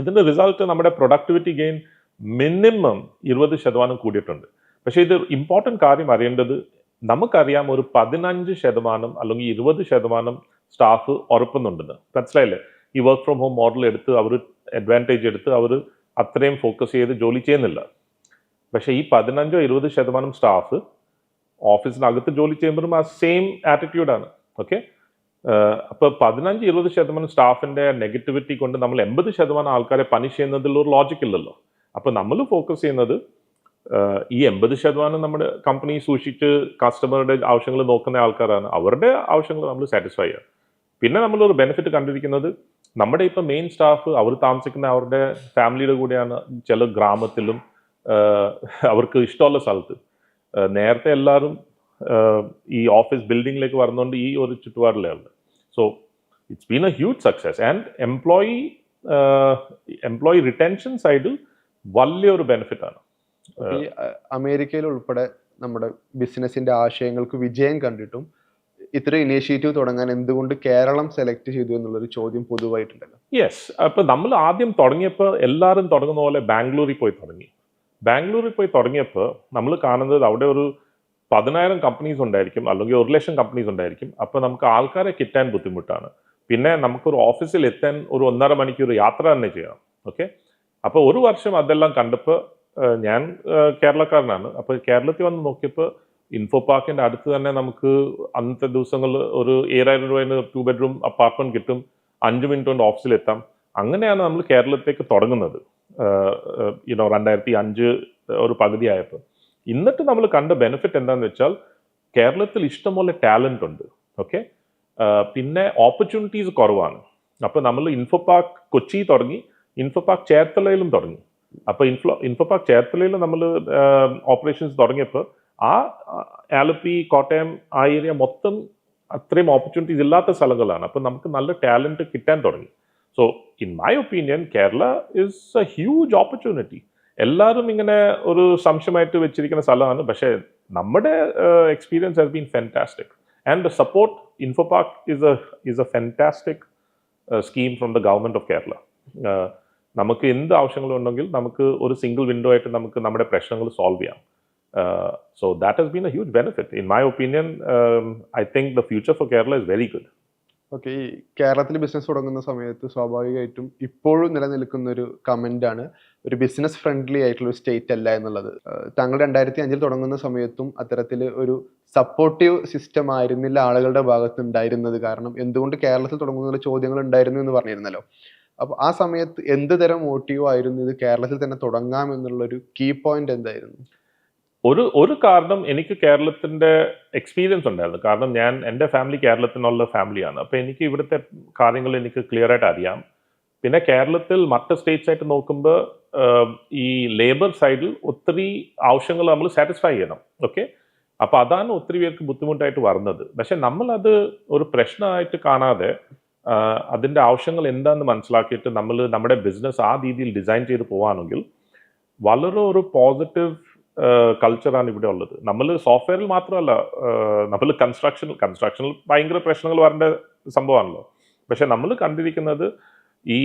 ഇതിന്റെ റിസൾട്ട് നമ്മുടെ പ്രൊഡക്ടിവിറ്റി ഗെയിൻ മിനിമം ഇരുപത് ശതമാനം കൂടിയിട്ടുണ്ട്. പക്ഷേ ഇത് ഇമ്പോർട്ടന്റ് കാര്യം അറിയേണ്ടത് നമുക്കറിയാം ഒരു പതിനഞ്ച് ശതമാനം അല്ലെങ്കിൽ ഇരുപത് ശതമാനം സ്റ്റാഫ് ഉറപ്പുന്നുണ്ടെന്ന്. മനസ്സിലായില്ലേ? ഈ വർക്ക് ഫ്രം ഹോം മോഡൽ എടുത്ത് അവർ അഡ്വാന്റേജ് എടുത്ത് അവർ അത്രയും ഫോക്കസ് ചെയ്ത് ജോലി ചെയ്യുന്നില്ല. പക്ഷേ ഈ പതിനഞ്ചോ ഇരുപത് ശതമാനം സ്റ്റാഫ് ഓഫീസിനകത്ത് ജോലി ചെയ്യുമ്പോഴും ആ സെയിം ആറ്റിറ്റ്യൂഡാണ് ഓക്കെ അപ്പോൾ പതിനഞ്ച് ഇരുപത് ശതമാനം സ്റ്റാഫിന്റെ നെഗറ്റിവിറ്റി കൊണ്ട് നമ്മൾ എൺപത് ശതമാനം ആൾക്കാരെ പണിഷ് ചെയ്യുന്നതിൽ ഒരു ലോജിക് ഇല്ലല്ലോ. അപ്പോൾ നമ്മൾ ഫോക്കസ് ചെയ്യുന്നത് ഈ എൺപത് ശതമാനം നമ്മുടെ കമ്പനി സൂക്ഷിച്ച് കസ്റ്റമറുടെ ആവശ്യങ്ങൾ നോക്കുന്ന ആൾക്കാരാണ്. അവരുടെ ആവശ്യങ്ങൾ നമ്മൾ സാറ്റിസ്ഫൈ ചെയ്യുക പിന്നെ നമ്മളൊരു ബെനിഫിറ്റ് കണ്ടിരിക്കുന്നത് നമ്മുടെ ഇപ്പം മെയിൻ സ്റ്റാഫ് അവർ താമസിക്കുന്ന അവരുടെ ഫാമിലിയുടെ കൂടെയാണ് ചില ഗ്രാമത്തിലും അവർക്ക് ഇഷ്ടമുള്ള സ്ഥലത്ത്. നേരത്തെ എല്ലാവരും ഈ ഓഫീസ് ബിൽഡിങ്ങിലേക്ക് വരുന്നതുകൊണ്ട് ഈ ഒരു ചുറ്റുപാടിലാണ് so it's been a huge success and employee employee retention സൈഡിൽ വലിയൊരു ബെനിഫിറ്റ് ആണ്. ഈ അമേരിക്കയിൽ ഉൾപ്പെടെ നമ്മുടെ ബിസിനസിന്റെ ആശയങ്ങൾക്ക് വിജയം കണ്ടിട്ടും ഇത്ര ഇനീഷ്യേറ്റീവ് തുടങ്ങാൻ എന്തുകൊണ്ട് കേരളം സെലക്ട് ചെയ്തു എന്നുള്ളൊരു ചോദ്യം പൊതുവായിട്ടുണ്ടല്ലോ? യെസ് അപ്പൊ നമ്മൾ ആദ്യം തുടങ്ങിയപ്പോൾ എല്ലാവരും തുടങ്ങുന്ന പോലെ ബാംഗ്ലൂരിൽ പോയി തുടങ്ങി. ബാംഗ്ലൂരിൽ പോയി തുടങ്ങിയപ്പോൾ നമ്മൾ കാണുന്നത് അവിടെ ഒരു പതിനായിരം കമ്പനീസ് ഉണ്ടായിരിക്കും അല്ലെങ്കിൽ ഒരു ലക്ഷം കമ്പനീസ് ഉണ്ടായിരിക്കും. അപ്പോൾ നമുക്ക് ആൾക്കാരെ കിട്ടാൻ ബുദ്ധിമുട്ടാണ്. പിന്നെ നമുക്കൊരു ഓഫീസിൽ എത്താൻ ഒരു ഒന്നര മണിക്കൂർ യാത്ര തന്നെ ചെയ്യണം. ഓക്കെ അപ്പോൾ ഒരു വർഷം അതെല്ലാം കണ്ടപ്പോൾ ഞാൻ കേരളക്കാരനാണ്. അപ്പോൾ കേരളത്തിൽ വന്ന് നോക്കിയപ്പോൾ ഇൻഫോ പാർക്കിന്റെ അടുത്ത് തന്നെ നമുക്ക് അന്നത്തെ ദിവസങ്ങളിൽ ഒരു ഏഴായിരം രൂപേന്റെ ടു ബെഡ്റൂം അപ്പാർട്ട്മെന്റ് കിട്ടും. അഞ്ച് മിനിറ്റ് കൊണ്ട് ഓഫീസിലെത്താം. അങ്ങനെയാണ് നമ്മൾ കേരളത്തിലേക്ക് തുടങ്ങുന്നത്. യുനോ രണ്ടായിരത്തി അഞ്ച് ഒരു പകുതിയായപ്പോൾ. എന്നിട്ട് നമ്മൾ കണ്ട ബെനിഫിറ്റ് എന്താണെന്ന് വെച്ചാൽ കേരളത്തിൽ ഇഷ്ടംപോലെ ടാലന്റ് ഉണ്ട്. ഓക്കെ പിന്നെ ഓപ്പർച്യൂണിറ്റീസ് കുറവാണ്. അപ്പോൾ നമ്മൾ ഇൻഫോ പാർക്ക് കൊച്ചി തുടങ്ങി ഇൻഫോ പാർക്ക് ചേർത്തലയിലും തുടങ്ങി. അപ്പോൾ ഇൻഫ്ലോ ഇൻഫോപാക് ചേർത്തലയിൽ നമ്മൾ ഓപ്പറേഷൻസ് തുടങ്ങിയപ്പോൾ ആ ആലപ്പി കോട്ടയം ആ ഏരിയ മൊത്തം അത്രയും ഓപ്പർച്യൂണിറ്റീസ് ഇല്ലാത്ത സ്ഥലങ്ങളാണ്. അപ്പോൾ നമുക്ക് നല്ല ടാലന്റ് കിട്ടാൻ തുടങ്ങി. So in my opinion Kerala is a huge opportunity എല്ലാവരും ഇങ്ങനെ ഒരു സംശയമായിട്ട് വെച്ചിരിക്കുന്ന സ്ഥലമാണ്. പക്ഷേ നമ്മുടെ experience has been fantastic and support Infopark is a is a fantastic scheme from the government of Kerala നമുക്ക് എന്ത് ആവശ്യങ്ങളുണ്ടെങ്കിൽ നമുക്ക് ഒരു സിംഗിൾ വിൻഡോ ആയിട്ട് നമുക്ക് നമ്മുടെ പ്രശ്നങ്ങൾ സോൾവ് ചെയ്യാം. So that has been a huge benefit in my opinion I think the future for Kerala is very good okay ഈ കേരളത്തിൽ ബിസിനസ് തുടങ്ങുന്ന സമയത്ത് സ്വാഭാവികമായിട്ടും ഇപ്പോഴും നിലനിൽക്കുന്ന ഒരു കമന്റ് ആണ് ഒരു ബിസിനസ് ഫ്രണ്ട്ലി ആയിട്ടുള്ള ഒരു സ്റ്റേറ്റ് അല്ല എന്നുള്ളത്. ഏഹ് താങ്കൾ രണ്ടായിരത്തി അഞ്ചിൽ തുടങ്ങുന്ന സമയത്തും അത്തരത്തിൽ ഒരു സപ്പോർട്ടീവ് സിസ്റ്റം ആയിരുന്നില്ല ആളുകളുടെ ഭാഗത്ത് ഉണ്ടായിരുന്നത് കാരണം എന്തുകൊണ്ട് കേരളത്തിൽ തുടങ്ങുന്ന ചോദ്യങ്ങൾ ഉണ്ടായിരുന്നു എന്ന് പറഞ്ഞിരുന്നല്ലോ. അപ്പോൾ ആ സമയത്ത് എന്ത് തരം മോട്ടീവ് ആയിരുന്നു? ഇത് കേരളത്തിൽ തന്നെ തുടങ്ങാം എന്നുള്ള ഒരു കീ പോയിന്റ് എന്തായിരുന്നു? ഒരു ഒരു കാരണം എനിക്ക് കേരളത്തിന്റെ എക്സ്പീരിയൻസ് ഉണ്ടായിരുന്നു. കാരണം ഞാൻ എന്റെ ഫാമിലി കേരളത്തിനുള്ള ഫാമിലിയാണ് അപ്പോൾ എനിക്ക് ഇവിടുത്തെ കാര്യങ്ങൾ എനിക്ക് ക്ലിയർ ആയിട്ട് അറിയാം. പിന്നെ കേരളത്തിൽ മറ്റ് സ്റ്റേറ്റ്സ് ആയിട്ട് നോക്കുമ്പോൾ ഈ ലേബർ സൈഡിൽ ഒത്തിരി ആവശ്യങ്ങൾ നമ്മൾ സാറ്റിസ്ഫൈ ചെയ്യണം. ഓക്കെ അപ്പോൾ അതാണ് ഒത്തിരി പേർക്ക് ബുദ്ധിമുട്ടായിട്ട് വരുന്നത്. പക്ഷെ നമ്മളത് ഒരു പ്രശ്നമായിട്ട് കാണാതെ അതിന്റെ ആവശ്യങ്ങൾ എന്താണെന്ന് മനസ്സിലാക്കിയിട്ട് നമ്മൾ നമ്മുടെ ബിസിനസ് ആ രീതിയിൽ ഡിസൈൻ ചെയ്ത് പോവാണെങ്കിൽ വളരെ ഒരു പോസിറ്റീവ് കൾച്ചറാണ് ഇവിടെ ഉള്ളത്. നമ്മൾ സോഫ്റ്റ്വെയറിൽ മാത്രമല്ല നമ്മൾ കൺസ്ട്രക്ഷൻ കൺസ്ട്രക്ഷനിൽ ഭയങ്കര പ്രശ്നങ്ങൾ വരേണ്ട സംഭവമാണല്ലോ. പക്ഷെ നമ്മൾ കണ്ടിരിക്കുന്നത് ഈ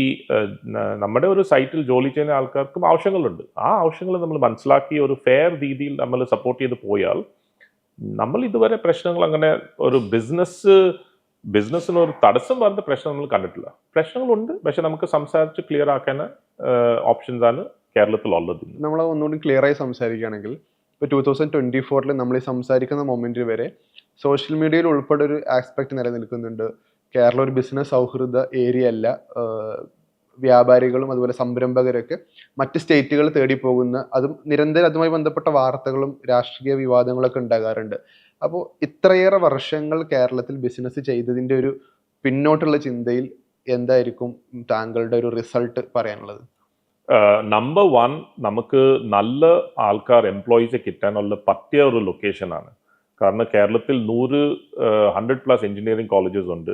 നമ്മുടെ ഒരു സൈറ്റിൽ ജോലി ചെയ്യുന്ന ആൾക്കാർക്കും ആവശ്യങ്ങളുണ്ട്. ആ ആവശ്യങ്ങൾ നമ്മൾ മനസ്സിലാക്കി ഒരു ഫെയർ രീതിയിൽ നമ്മൾ സപ്പോർട്ട് ചെയ്ത് പോയാൽ നമ്മൾ ഇതുവരെ പ്രശ്നങ്ങൾ അങ്ങനെ ഒരു ബിസിനസ് ബിസിനസ്സിന് ഒരു തടസ്സം വരുന്ന പ്രശ്നം നമ്മൾ കണ്ടിട്ടില്ല. പ്രശ്നങ്ങളുണ്ട് പക്ഷെ നമുക്ക് സംസാരിച്ച് ക്ലിയർ ആക്കാൻ ഓപ്ഷൻസ് ആണ് കേരളത്തിലുള്ളത്. നമ്മൾ ഒന്നുകൂടി ക്ലിയർ ആയി സംസാരിക്കുകയാണെങ്കിൽ ഇപ്പോൾ ടൂ തൗസൻഡ് ട്വന്റി ഫോറിൽ നമ്മൾ ഈ സംസാരിക്കുന്ന മൊമെന്റിൽ വരെ സോഷ്യൽ മീഡിയയിൽ ഉൾപ്പെടെ ഒരു ആസ്പെക്ട് നിലനിൽക്കുന്നുണ്ട്. കേരള ഒരു ബിസിനസ് സൗഹൃദ ഏരിയ അല്ല. വ്യാപാരികളും അതുപോലെ സംരംഭകരൊക്കെ മറ്റ് സ്റ്റേറ്റുകൾ തേടി പോകുന്ന അതും നിരന്തരം അതുമായി ബന്ധപ്പെട്ട വാർത്തകളും രാഷ്ട്രീയ വിവാദങ്ങളൊക്കെ ഉണ്ടാകാറുണ്ട്. അപ്പോൾ ഇത്രയേറെ വർഷങ്ങൾ കേരളത്തിൽ ബിസിനസ് ചെയ്തതിന്റെ ഒരു പിന്നോട്ടുള്ള ചിന്തയിൽ എന്തായിരിക്കും താങ്കളുടെ ഒരു റിസൾട്ട് പറയാനുള്ളത്? നമ്പർ വൺ നമുക്ക് നല്ല ആൾക്കാർ എംപ്ലോയീസ് കിട്ടാനുള്ള പറ്റിയ ഒരു ലൊക്കേഷനാണ് കാരണം കേരളത്തിൽ നൂറ് ഹൺഡ്രഡ് പ്ലസ് എഞ്ചിനീയറിംഗ് കോളേജസ് ഉണ്ട്.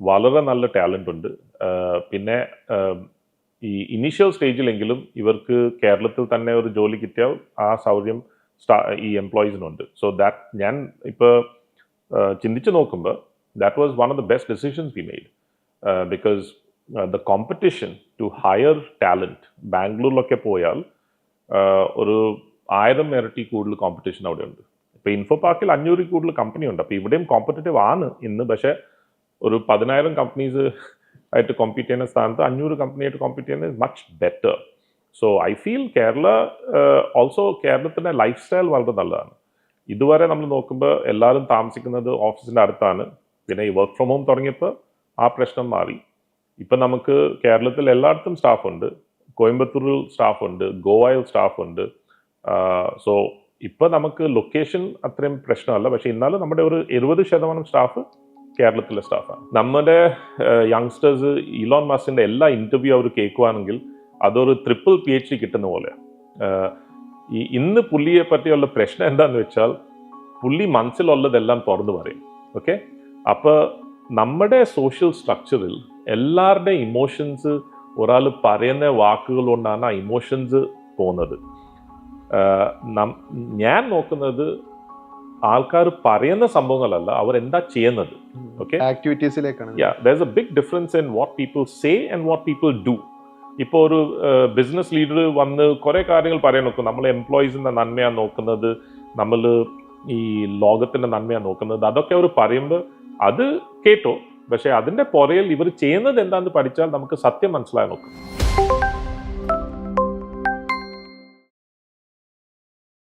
വളരെ നല്ല ടാലന്റ് ഉണ്ട്. പിന്നെ ഈ ഇനീഷ്യൽ സ്റ്റേജിലെങ്കിലും ഇവർക്ക് കേരളത്തിൽ തന്നെ ഒരു ജോലി കിട്ടിയാൽ ആ സൗകര്യം ഈ എംപ്ലോയീസിനുണ്ട് സോ ദാറ്റ് ഞാൻ ഇപ്പോൾ ചിന്തിച്ച് നോക്കുമ്പോൾ that was one of the best decisions we made because the competition to hire talent ബാംഗ്ലൂരിലൊക്കെ പോയാൽ ഒരു ആയിരം ഇരട്ടി കൂടുതൽ കോമ്പറ്റീഷൻ അവിടെ ഉണ്ട് ഇപ്പോൾ ഇൻഫോ പാർക്കിൽ അഞ്ഞൂറിൽ കൂടുതൽ കമ്പനി ഉണ്ട് അപ്പോൾ ഇവിടെയും കോമ്പറ്റേറ്റീവ് ആണ് ഇന്ന്. പക്ഷേ ഒരു പതിനായിരം കമ്പനീസ് ആയിട്ട് കോമ്പീറ്റ് ചെയ്യുന്ന സ്ഥാനത്ത് അഞ്ഞൂറ് കമ്പനിയായിട്ട് കോമ്പീറ്റ് ചെയ്യുന്നത് much better so I feel Kerala also കേരളത്തിന്റെ ലൈഫ് സ്റ്റൈൽ വളരെ നല്ലതാണ്. ഇതുവരെ നമ്മൾ നോക്കുമ്പോൾ എല്ലാവരും താമസിക്കുന്നത് ഓഫീസിന്റെ അടുത്താണ്. പിന്നെ ഈ വർക്ക് ഫ്രം ഹോം തുടങ്ങിയപ്പോൾ ആ പ്രശ്നം മാറി. ഇപ്പം നമുക്ക് കേരളത്തിൽ എല്ലായിടത്തും സ്റ്റാഫ് ഉണ്ട്. കോയമ്പത്തൂരിൽ സ്റ്റാഫ് ഉണ്ട്. ഗോവയിൽ സ്റ്റാഫ് ഉണ്ട്. സോ ഇപ്പം നമുക്ക് ലൊക്കേഷൻ അത്രയും പ്രശ്നമല്ല. പക്ഷേ എന്നാലും നമ്മുടെ ഒരു എഴുപത് ശതമാനം സ്റ്റാഫ് കേരളത്തിലെ സ്റ്റാഫാണ് നമ്മുടെ യങ്സ്റ്റേഴ്സ് ഇലോൺ മാസിന്റെ എല്ലാ ഇന്റർവ്യൂ അവർ കേൾക്കുവാണെങ്കിൽ അതൊരു ട്രിപ്പിൾ പി എച്ച് ഡി കിട്ടുന്ന പോലെ ഈ ഇന്ന് പുള്ളിയെ പറ്റിയുള്ള പ്രശ്നം എന്താന്ന് വെച്ചാൽ പുള്ളി മനസ്സിലുള്ളതെല്ലാം തുറന്നു പറയും. ഓക്കെ? അപ്പോൾ നമ്മുടെ സോഷ്യൽ സ്ട്രക്ചറിൽ എല്ലാവരുടെയും ഇമോഷൻസ് ഒരാൾ പറയുന്ന വാക്കുകൾ കൊണ്ടാണ് ആ ഇമോഷൻസ് പോകുന്നത്. ഞാൻ നോക്കുന്നത് ആൾക്കാർ പറയുന്ന സംഭവങ്ങളല്ല അവർ എന്താ ചെയ്യുന്നത് okay? ആക്ടിവിറ്റീസിലേക്കാണ് big difference in what people say and what people do ഇപ്പോൾ ഒരു ബിസിനസ് ലീഡർ വന്ന് കുറേ കാര്യങ്ങൾ പറയാൻ നോക്കും. നമ്മൾ എംപ്ലോയീസിന്റെ നന്മയാണ് നോക്കുന്നത് നമ്മൾ ഈ ലോകത്തിന്റെ നന്മയാണ് നോക്കുന്നത്. അതൊക്കെ അവർ പറയുമ്പോൾ അത് കേട്ടോ. പക്ഷേ അതിന്റെ പുറയിൽ ഇവർ ചെയ്യുന്നത് എന്താണെന്ന് പഠിച്ചാൽ നമുക്ക് സത്യം മനസ്സിലായി നോക്കും.